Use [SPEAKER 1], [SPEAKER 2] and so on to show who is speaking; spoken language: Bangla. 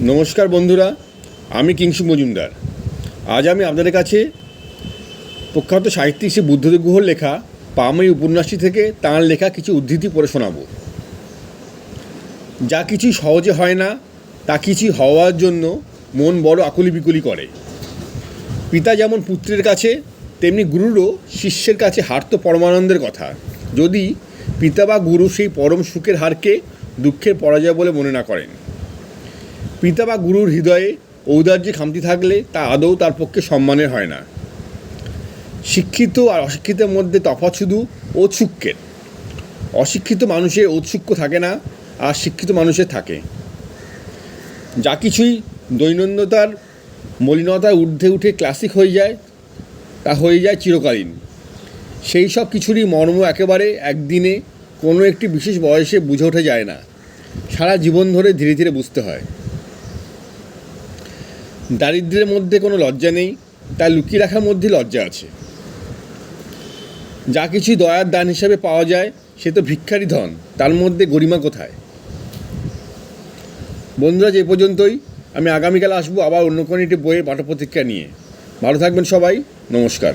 [SPEAKER 1] নমস্কার বন্ধুরা, আমি কিংসু মজুমদার। আজ আমি আপনাদের কাছে প্রখ্যাত সাহিত্যিক শ্রী বুদ্ধদেব গুহর লেখা পামরি উপন্যাসটি থেকে তাঁর লেখা কিছু উদ্ধৃতি পড়ে শোনাব। যা কিছুই সহজে হয় না, তা কিছুই হওয়ার জন্য মন বড় আকুলি বিকুলি করে। পিতা যেমন পুত্রের কাছে, তেমনি গুরুরও শিষ্যের কাছে হার তো পরমানন্দের কথা। যদি পিতা বা গুরু সেই পরম সুখের হারকে দুঃখের পরাজয় বলে মনে না করেন। পিতা বা গুরুর হৃদয়ে ঔদার্যে খামতি থাকলে তা আদৌ তার পক্ষে সম্মানের হয় না। শিক্ষিত আর অশিক্ষিতের মধ্যে তফাৎ শুধু ঔৎসুক্যের। অশিক্ষিত মানুষের ঔৎসুক্য থাকে না, আর শিক্ষিত মানুষের থাকে। যা কিছুই দৈনন্দিনতার মলিনতার ঊর্ধ্বে উঠে ক্লাসিক হয়ে যায়, তা হয়ে যায় চিরকালীন। সেই সব কিছুরই মর্ম একেবারে একদিনে কোনো একটি বিশেষ বয়সে বুঝে ওঠা যায় না। সারা জীবন ধরে ধীরে ধীরে বুঝতে হয়। দারিদ্র্যের মধ্যে কোনো লজ্জা নেই তা লুকিয়ে রাখার মধ্যে লজ্জা আছে। যা কিছু দয়ার দান হিসাবে পাওয়া যায়, সে তো ভিক্ষারি ধন, তার মধ্যে গরিমা কোথায়? বন্ধুরা, যে পর্যন্তই, আমি আগামীকাল আসব আবার অন্য কোনো একটি বইয়ের পাঠপ্রতিক্রিয়া নিয়ে। ভালো থাকবেন সবাই, নমস্কার।